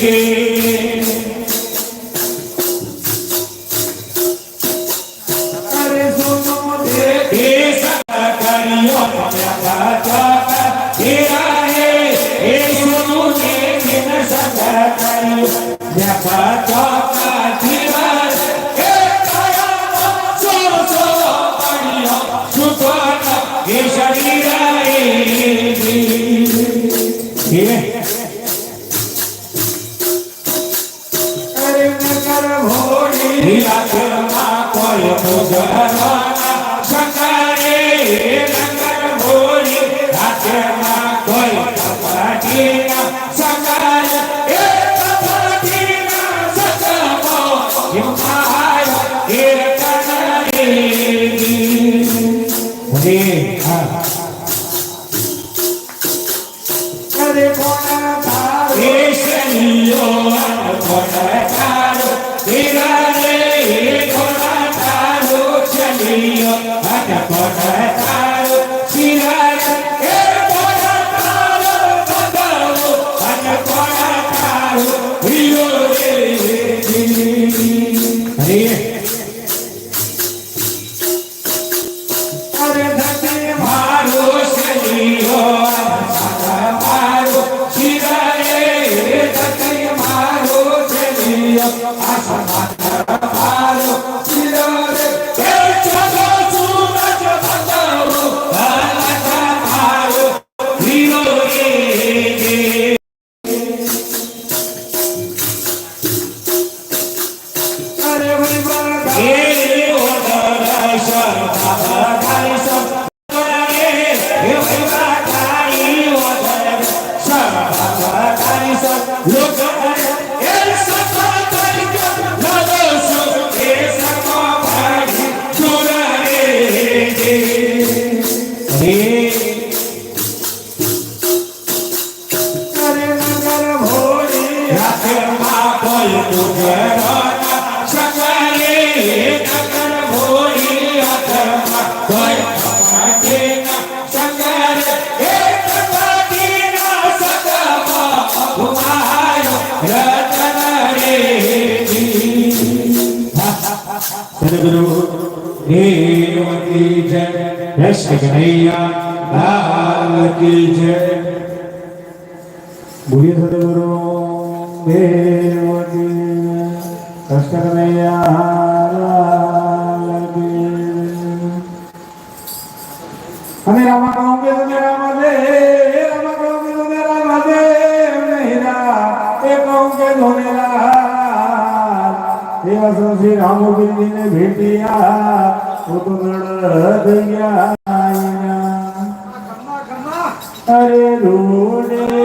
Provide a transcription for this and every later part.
Hey. Sí. Ah. Aha. Kanaiya, લાલ અને રામા કહુંગે તમે રામા દે દેવા શ્રી રામો ભેટ્યા પોતો નડ થઈ ગયા. अरे रूढ़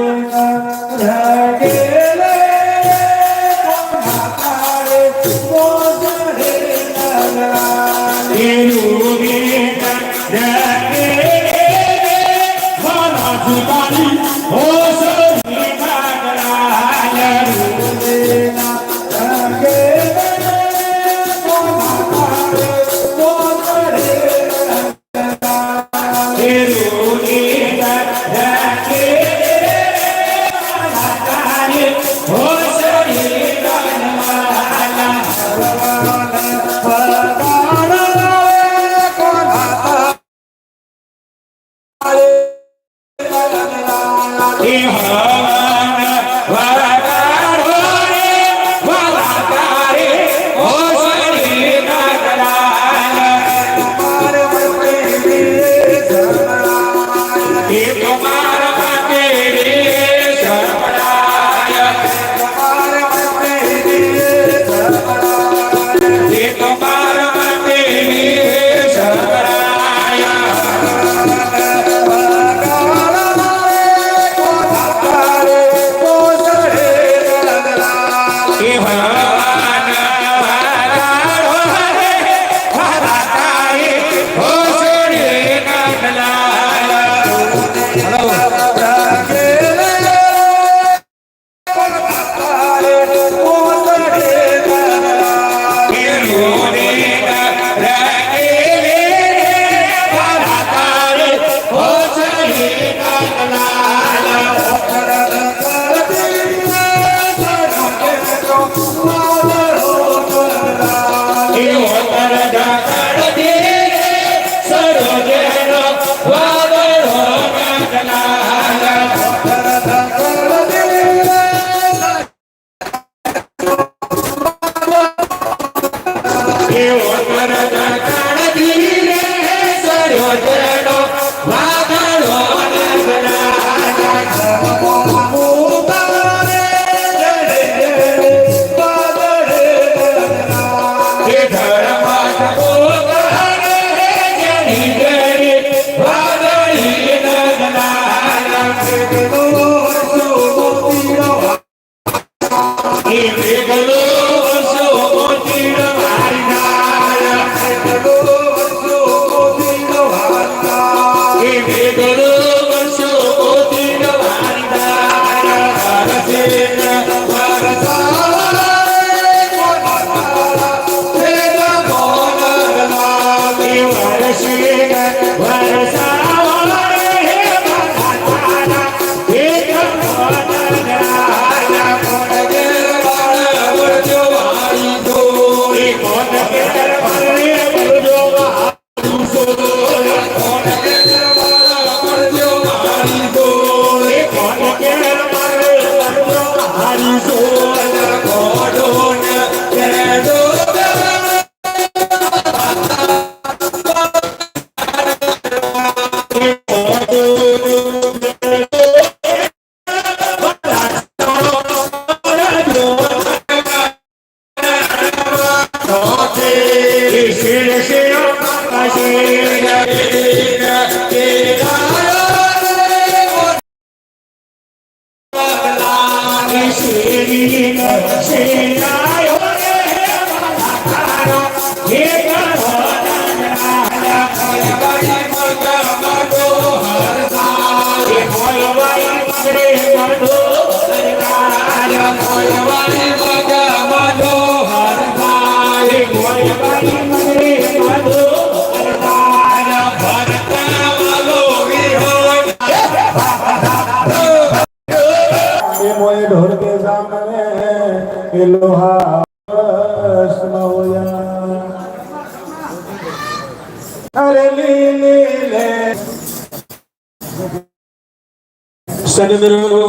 गुरु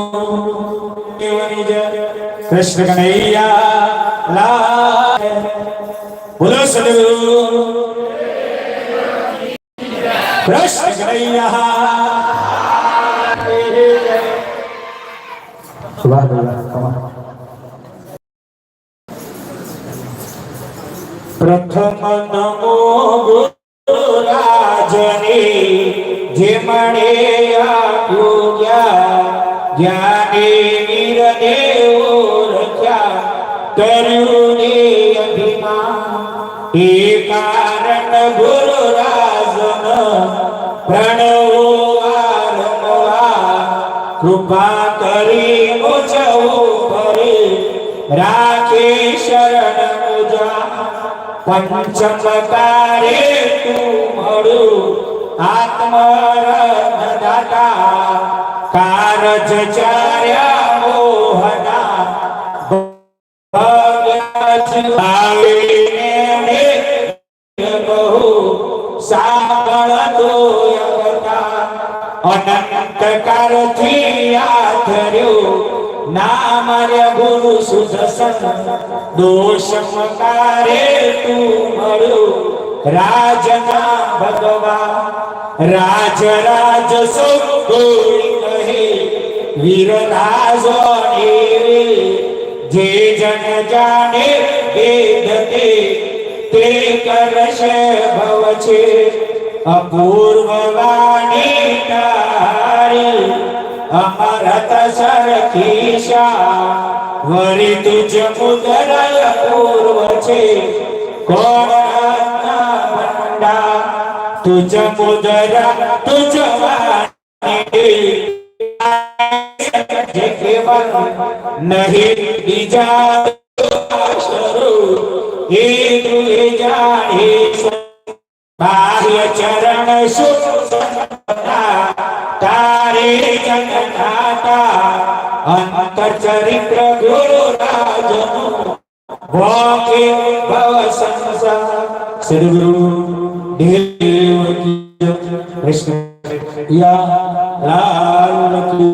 कृष्ण कन्हैया लाल बोलो सदगुरु कृष्ण कन्हैया सुभान अल्लाह प्रथम नाम तरुणी अभिमान. हे कारण गुरुराजन प्रणवो वारंवा कृपा करी मुझो परे राखे शरण मुजा पंचमकारे तू म्हणू. आत्मरदाता कारजचार्या मोहन અનંત કાળથી આધર્યો નામ રે ગુરુ સુદર્શન દોષ મકારે તું મળ્યો રાજના ભગવાન રાજ રાજ સો કોઈ કહે વીર રાજો જે જન જાણે વેદ તે તે કરશે ભવ છે અપૂર્વ વાણી તારી, અમરત સરખીશા. વરી તુજ મુદર અપૂર્વ છે. કોણ ભંડા તુજ મુદર તુજ વાણી. નહીં, બીજા हे तुझे जाणे बाह्य चरण सुता तारे जगन्नाथा चरित्र गुरु राजनु वाके भव या लाल की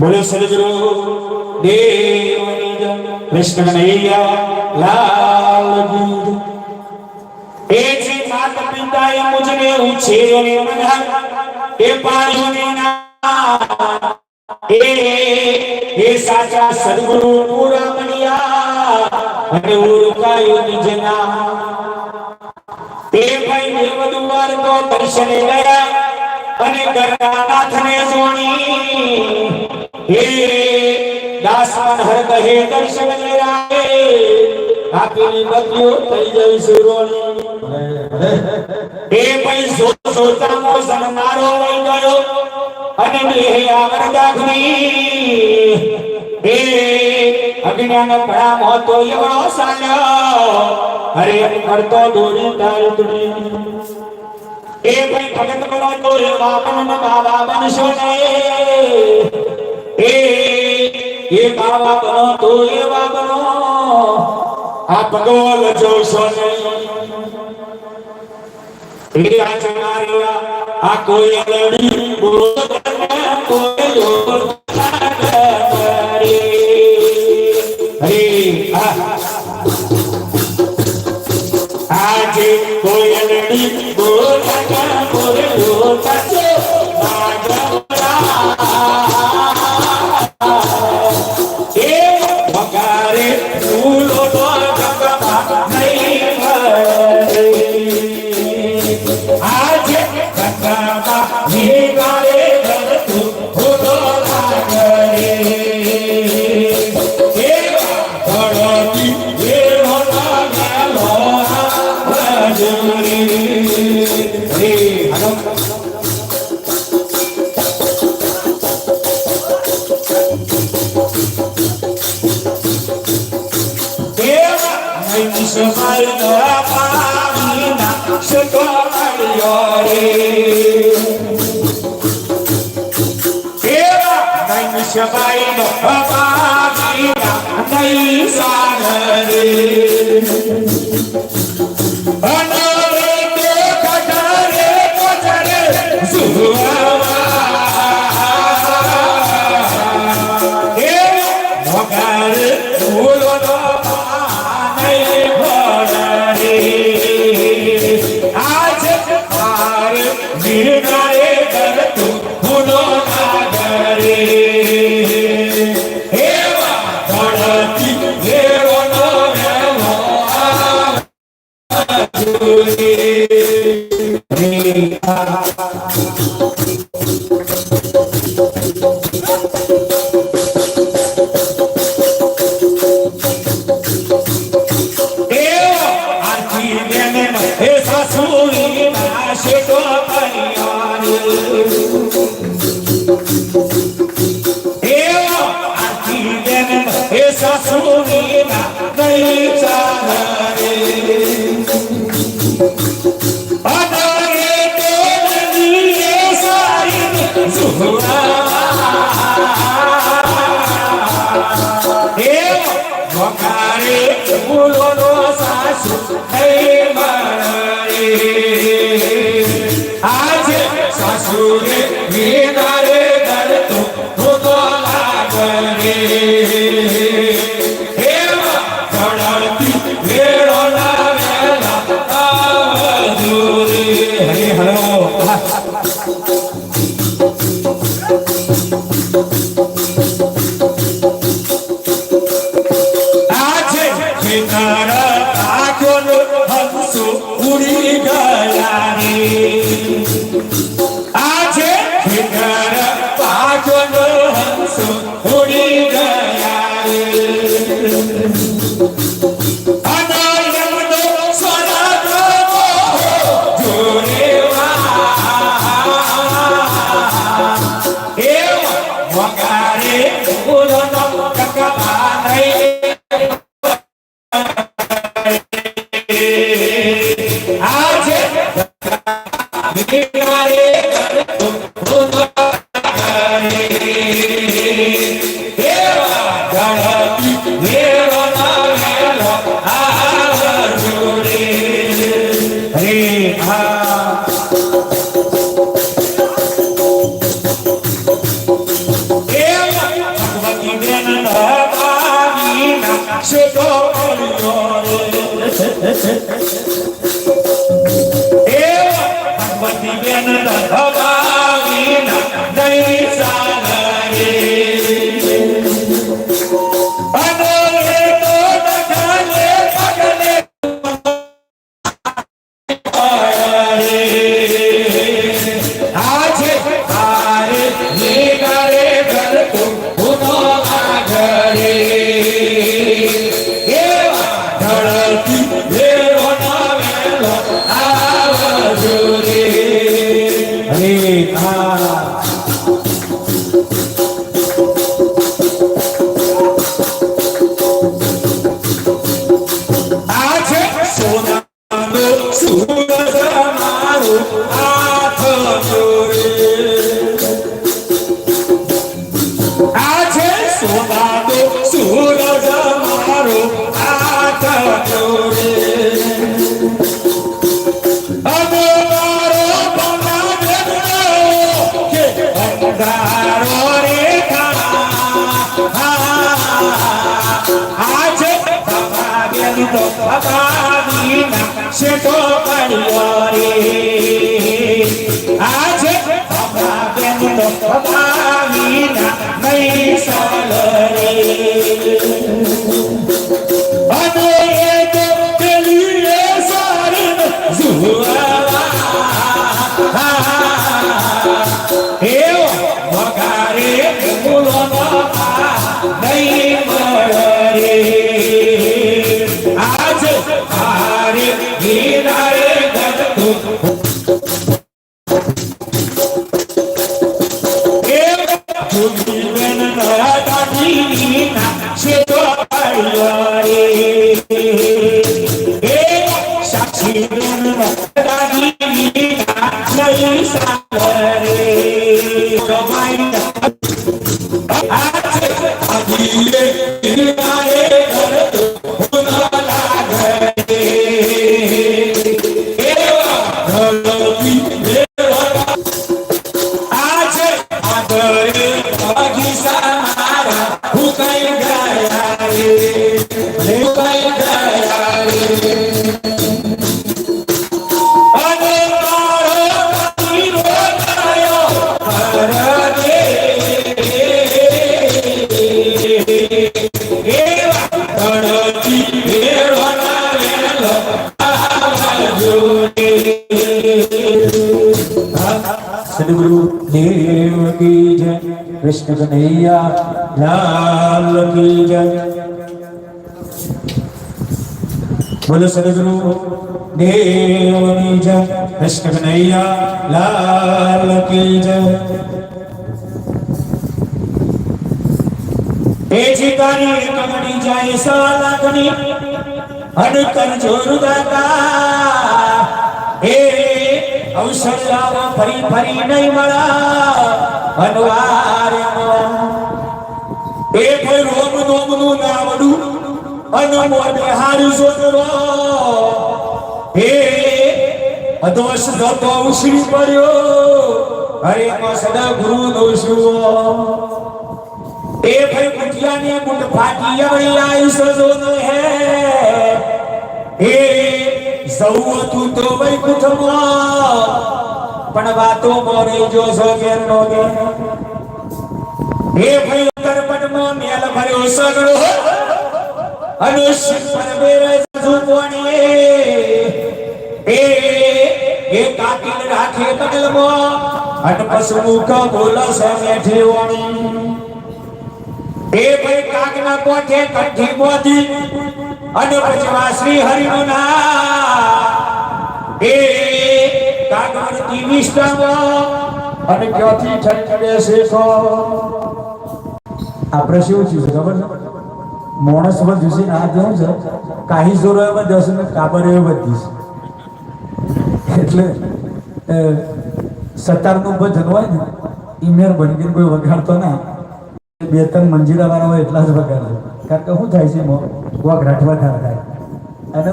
बोले श्री गुरु દેવની જય કૃષ્ણ કનૈયા એ જે માત એ પાડ્યો ને એ અને ઓળખાયો નિજ ભાઈ દેવ દુવાર તો દર્શને ગયા અને ગંગાનાથને જોણી હે દાસમન હર કહે દર્શન મેરાએ આપીની બદલીઓ થઈ જઈ સુરોની એ ભાઈ સો સોતા મોસમ સનમારો લઈ ગયો અને દેહ આવર દાખવી એ અજ્ઞાન પરામ હતો એવડો સાલ્યો. હરે કરતો દોરી તાર તુડી એ ભાઈ ભગત બનો તો એ બાપન બાબા બનશો ને. એ એ બાબતનો તો એ બાબતનો આ ભગવાન જોશો નહીં આ ચમારેલા આ કોઈ લડી બોલો કોઈ લોલ હરે હરે આજે કોઈ લડી બોલ baino bakina nahi zanare Anare te kadare kadare zuhra ભૂલોનો સાસુ થઈ મળી આજે સાસુરે વિદાય વગારે બોલો ભગાવીના રે આજે બેન તો ભગાવીના Yeah. कृष्ण कन्हैया लाल की जय। बोलो सदगुरु, देव की जय। कृष्ण कन्हैया लाल की जय। एजी तारी कमड़ी जाए साला कनी। अनकर जोरु ए અવસર આવો ફરી નહીં મળા અનવાર્યમાં. એ ભાઈ રોમ નોમનું નામડું અનમો બિહારી સોતરો. હે અદોષ ઉછળી પડ્યો. હરે માં સદા ગુરુ એ ભાઈ મુઠિયાને મુઠ ફાટી આવી આઈ સજો ન હે એ સૌ તું તો વૈકુંઠમાં પણ વાતો મોરી જો છો ઘેર. નો એ ભાઈ કરપટમાં મેલ ભર્યો સગડો. અનુષ્ય પર બેરે ઝુંપણી એ એ કાકીન રાખે કગલમાં અટ બોલો બોલ મેઠી વણી એ ભાઈ કાકના કોઠે કઠી મોદી અને પછી શ્રી હરિનું નામ. એ કાગવર્તી વિષ્ણવ અને ક્યાંથી ઠંડે શેખો આપણે શું થયું છે ખબર છે? માણસ પર જુસી ના દેવું છે. કાહી જોરો એમાં દસ ને કાબર એ બધી એટલે સતારનું ભજન હોય ને ઈમેર બનગીને કોઈ વગાડતો ના. બે ત્રણ મંજીરા વાળા હોય એટલા જ વગાડે. કારણ કે શું થાય છે એમાં વાઘ થાય. અને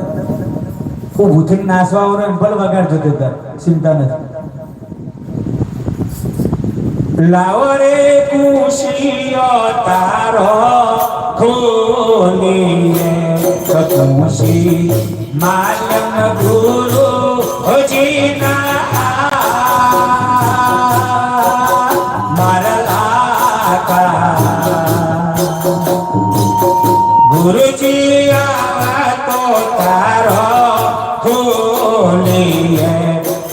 તાર, ચિંતા નથી. લાવો રે કુશિયો તારો ખોલીએ સતમુશી માલમ ગુરુ હોજીના ગુરુજી આવા તો તારો ખોલીએ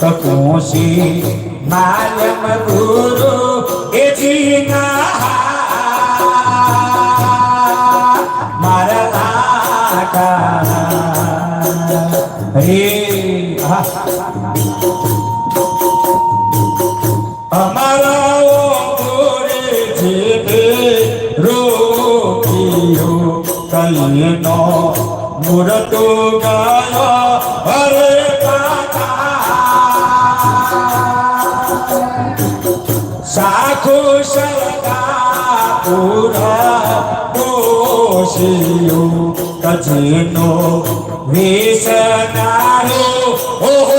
કપૂસી માલમ ગુરુ એ જીના મારા લાકા રે હા મૂરતો ગાયો હરે સાખો સગા પૂરા દોષિયો કજનો ઓહો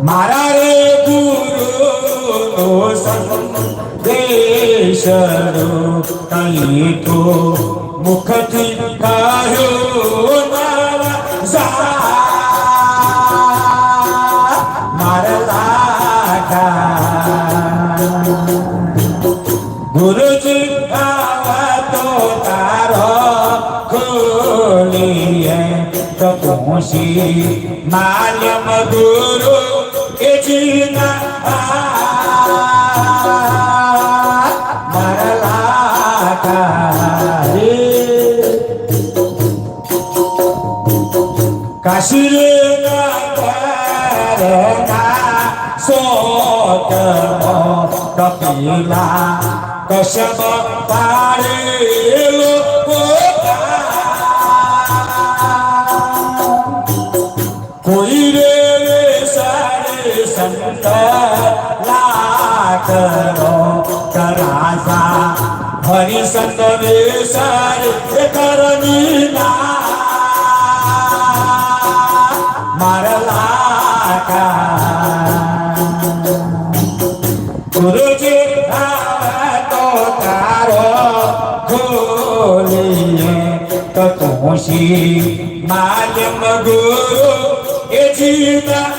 મારા રે ગુરુ સંદેશરો કઈ તો મુખથી કહ્યો মুশি মালম গুরু এজিনা মরলা কারে কাশিরে না করে না সোত মত কপিলা কশব পারে। গণেশার করণী না। মারলা গুরুজি তো তার গোলিয়ে তো তুষি মালিম গুরু এ জীবন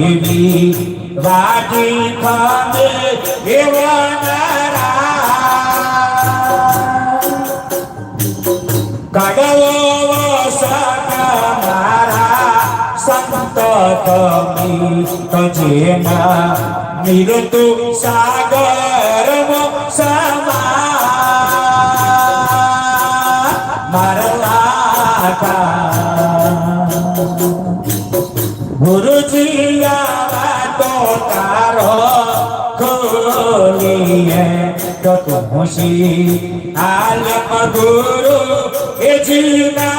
দেবী। বাটি কাঁদে দেওয়ানারা কগলো সাকামারা সন্ত কমি কজেনা নিরতু সাগর সমা है तो तुम खुशी आलम गुरु जीना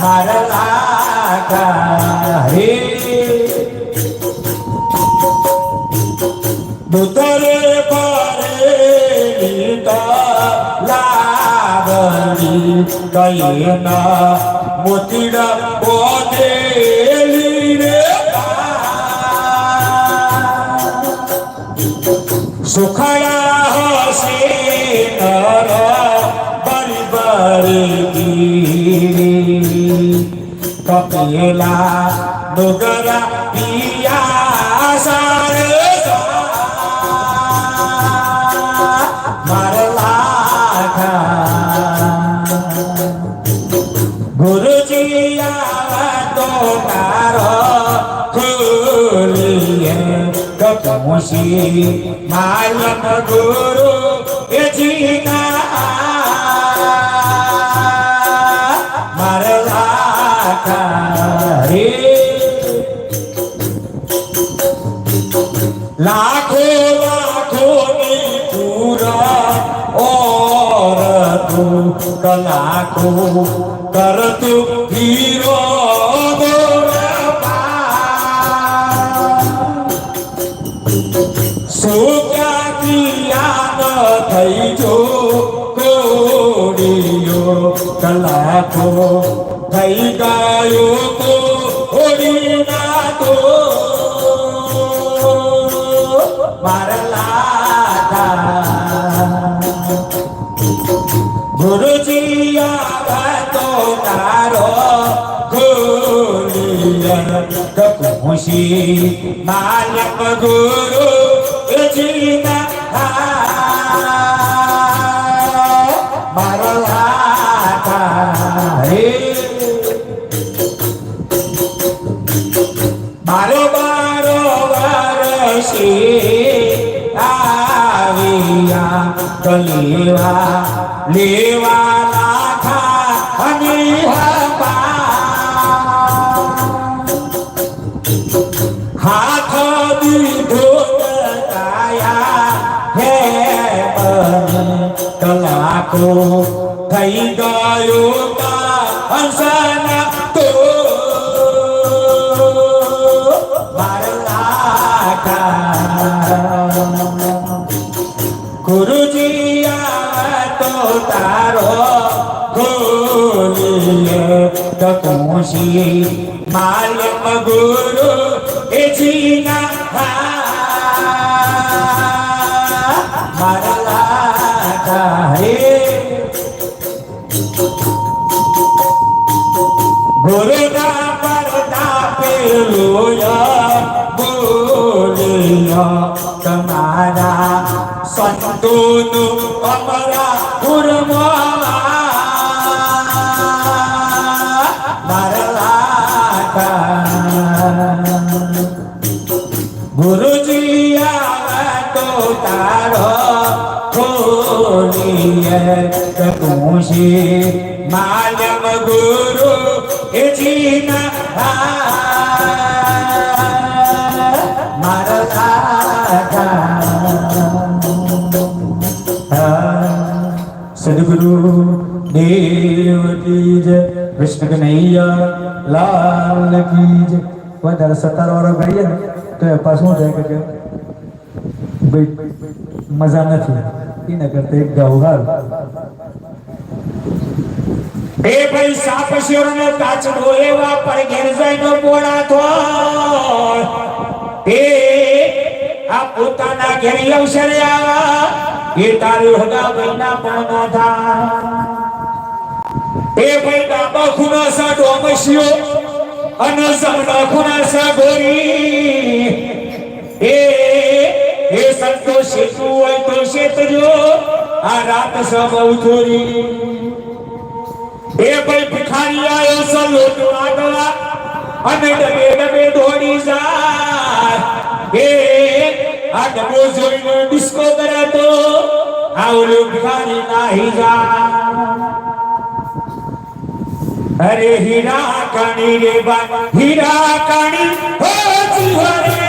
मरला का रे দুতরে পারে লাবণী কয়না মতিরা পদে সুখড়া হসে তারা বারবারে দিলি কপিলা ডোগরা খুশি মালম গুরু এজিনা মারলা কারে। লাখো লাখো পুরা और तू कला को कर तू हीरो સોક્યા કિયા ન થઈ જો કોડીયો કલાકો થઈ ગયો તો ઓડી ના તો મારા ગુરુજી આવા તો તારો ગોલિયા કપુસી માલક ગુરુ બારો બારો વર્ષે આવ્યા તો લેવા લેવા લાખા અને હવા કલાકો થઈ ગયો હંસના તો મારલા ગુરુજી આવે તો તારો ગોલીએ તકુશી માલમ ગુરુ એ જીના તમારા સંતોનું અમારા ગુરુમાવા મારા લાટા ગુરુજી આવે તો તારો ખોલીએ કુશી માલમ ગુરુ કૃષ્ણ કનૈયા લાલ કી જય વધારે સત્તર વાળો ગાઈએ ને તો એ પાછું શું થાય કે ભાઈ મજા નથી એના કરતા એક ગાવ હાર એ ભાઈ સાપ શિવર ને કાચબો એવા પર ઘેર જઈને બોળા તો એ આ પોતાના ઘેર અવસરે આવા એ તારી હગા ભાઈના પણ નો થા એ ભાઈ ડાબા ખૂણા સા ડોમસ્યો અને જમણા ખૂણા સા ગોરી એ એ સંતોષ શેતું હોય તો શેતજો આ રાત સબ ઉથોરી એ ભાઈ ભિખારી આયો સલો લોટ અને ડબે ડબે દોડી જાય. એ આ ડબો જોઈને ડિસ્કો કરે તો આ ઓલો ભિખારી નાહી જાય. અરે હીરા કાણી રે બા હીરા કાણી હો જીવરે